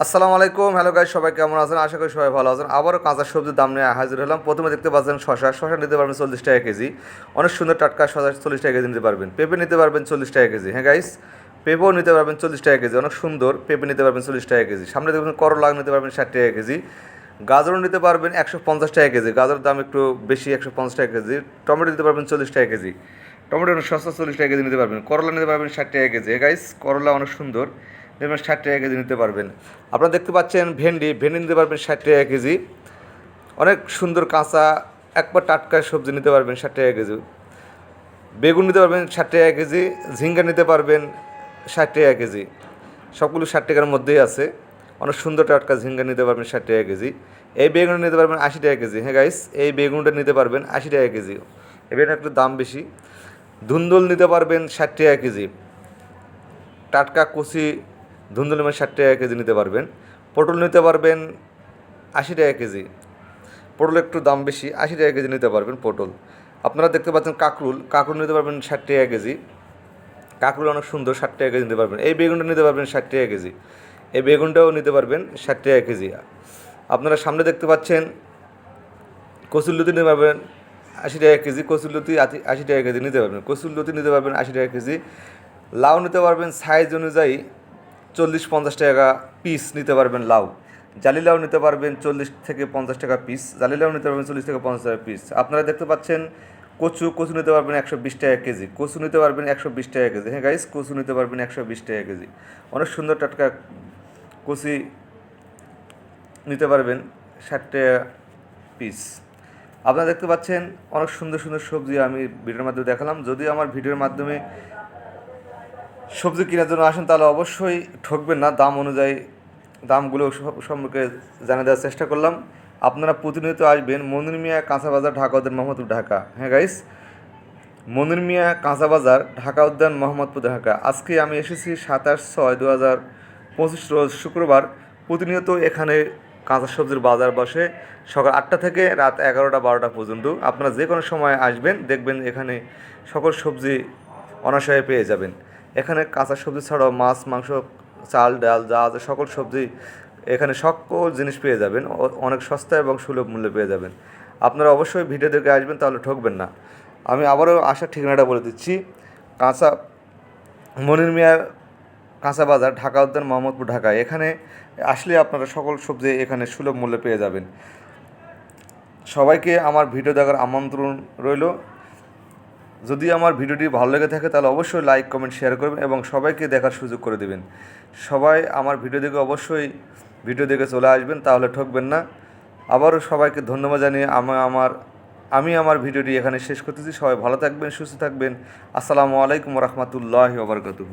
আসসালামু আলাইকুম। Hello guys সবাই কেমন আছেন? আশা করি সবাই ভালো আছেন। আবারও কাঁচা সবজির দাম নিয়ে হাজির হলাম। প্রথমে দেখতে পাচ্ছেন শশা শশা নিতে পারবেন চল্লিশ টাকা কেজি। অনেক সুন্দর টাটকা শশা চল্লিশ টাকা কেজি নিতে পারবেন। পেঁপে নিতে পারবেন চল্লিশ টাকা কেজি। হ্যাঁ গাইস পেঁপেও নিতে পারবেন চল্লিশ টাকা কেজি। অনেক সুন্দর পেঁপে নিতে পারবেন চল্লিশ টাকা কেজি। সামনে দেখবেন করলা নিতে পারবেন ষাট টাকা কেজি। গাজরও নিতে পারবেন একশো পঞ্চাশ টাকা কেজি। গাজরের দাম একটু বেশি, একশো পঞ্চাশ টাকা কেজি। টমেটো নিতে পারবেন চল্লিশ টাকা কেজি। টমেটো অনেক সস্তা চল্লিশ টাকা কেজি নিতে পারবেন। করলা নিতে পারবেন ষাট টাকা কেজি। গাইস করলা অনেক সুন্দর। দেখবেন ষাট টাকা কেজি নিতে পারবেন। আপনারা দেখতে পাচ্ছেন ভেন্ডি ভেন্ডি নিতে পারবেন ষাট টাকা কেজি। অনেক সুন্দর কাঁচা একবার টাটকা সবজি নিতে পারবেন ষাট টাকা কেজি। বেগুন নিতে পারবেন ষাট টাকা কেজি, ঝিঙ্গা নিতে পারবেন ষাট টাকা কেজি। সবগুলো ষাট টাকার মধ্যেই আছে। অনেক সুন্দর টাটকা ঝিঙ্গা নিতে পারবেন ষাট টাকা কেজি। এই বেগুন নিতে পারবেন আশি টাকা কেজি। হ্যাঁ গাইস এই বেগুনটা নিতে পারবেন আশি টাকা কেজি। এই বেগুন একটু দাম বেশি। ধুন্দুল নিতে পারবেন ষাট টাকা কেজি। টাটকা কচি ধুন্দুল মাছ ষাট টাকা কেজি নিতে পারবেন, পটল নিতে পারবেন আশি টাকা কেজি, পটল একটু দাম বেশি, আশি টাকা কেজি নিতে পারবেন পটল। আপনারা দেখতে পাচ্ছেন কাঁকরুল, কাকরুল নিতে পারবেন ষাট টাকা কেজি, কাকরুল অনেক সুন্দর, ষাট টাকা কেজি নিতে পারবেন। এই বেগুনটা নিতে পারবেন ষাট টাকা কেজি, এই বেগুনটাও নিতে পারবেন ষাট টাকা কেজি। আপনারা সামনে দেখতে পাচ্ছেন কচুরলতি নিতে পারবেন আশি টাকা কেজি কচুরলতি আশি- টাকা কেজি নিতে পারবেন। কচুরলতি নিতে পারবেন আশি টাকা কেজি। লাউ নিতে পারবেন সাইজ অনুযায়ী চল্লিশ পঞ্চাশ টাকা পিস নিতে পারবেন লাউ। জালি লাউ নিতে পারবেন চল্লিশ থেকে পঞ্চাশ টাকা পিস জালি লাউ নিতে পারবেন চল্লিশ থেকে পঞ্চাশ টাকা পিস আপনারা দেখতে পাচ্ছেন কচু কচু নিতে পারবেন একশো বিশ টাকা কেজি। কচু নিতে পারবেন একশো বিশ টাকা কেজি। হ্যাঁ গাইস কচু নিতে পারবেন একশো বিশ টাকা কেজি। অনেক সুন্দর টাটকা কচি নিতে পারবেন ষাট টাকা পিস আপনারা দেখতে পাচ্ছেন অনেক সুন্দর সুন্দর সবজি আমি ভিডিওর মাধ্যমে দেখালাম। যদি আমার ভিডিওর মাধ্যমে সবজি কেনার জন্য আসেন, তাহলে অবশ্যই ঠকবেন না। দাম অনুযায়ী দামগুলো সম্পর্কে জানিয়ে দেওয়ার চেষ্টা করলাম। আপনারা প্রতিনিয়ত আসবেন মনির মিয়া কাঁচা বাজার, ঢাকা উদ্যান, মোহাম্মদপুর, ঢাকা। হ্যাঁ গাইস মনির মিয়া কাঁচা বাজার, ঢাকা উদ্যান, মোহাম্মদপুর, ঢাকা। আজকে আমি এসেছি সাতাশ ছয় দু হাজার পঁচিশ রোজ শুক্রবার। প্রতিনিয়ত এখানে কাঁচা সবজির বাজার বসে। সকাল আটটা থেকে রাত এগারোটা বারোটা পর্যন্ত আপনারা যে কোনো সময় আসবেন, দেখবেন এখানে সকল সবজি অনাশয়ে পেয়ে যাবেন। এখানে কাঁচা সবজি ছাড়াও মাছ, মাংস, চাল, ডাল, যা আছে সকল সবজি এখানে সকল জিনিস পেয়ে যাবেন। অনেক সস্তা এবং সুলভ মূল্যে পেয়ে যাবেন। আপনারা অবশ্যই ভিডিও দেখে আসবেন, তাহলে ঠকবেন না। আমি আবারও আসার ঠিকানাটা বলে দিচ্ছি। কাঁচা মনির মিয়ার কাঁচা বাজার, ঢাকা উদ্যান, মোহাম্মদপুর, ঢাকা। এখানে আসলে আপনারা সকল সবজি এখানে সুলভ মূল্যে পেয়ে যাবেন। সবাইকে আমার ভিডিও দেখার আমন্ত্রণ রইল। যদি আমার ভিডিওটি ভালো লেগে থাকে, তাহলে অবশ্যই লাইক কমেন্ট শেয়ার করবেন এবং সবাইকে দেখার সুযোগ করে দেবেন। সবাই আমার ভিডিও দেখে অবশ্যই ভিডিও দেখে চলে আসবেন, তাহলে ঠকবেন না। আবারও সবাইকে ধন্যবাদ জানিয়ে আমি আমার আমি আমার ভিডিওটি এখানে শেষ করতেছি। সবাই ভালো থাকবেন, সুস্থ থাকবেন। আসসালামু আলাইকুম রহমতুল্লাহ ওবরকাতু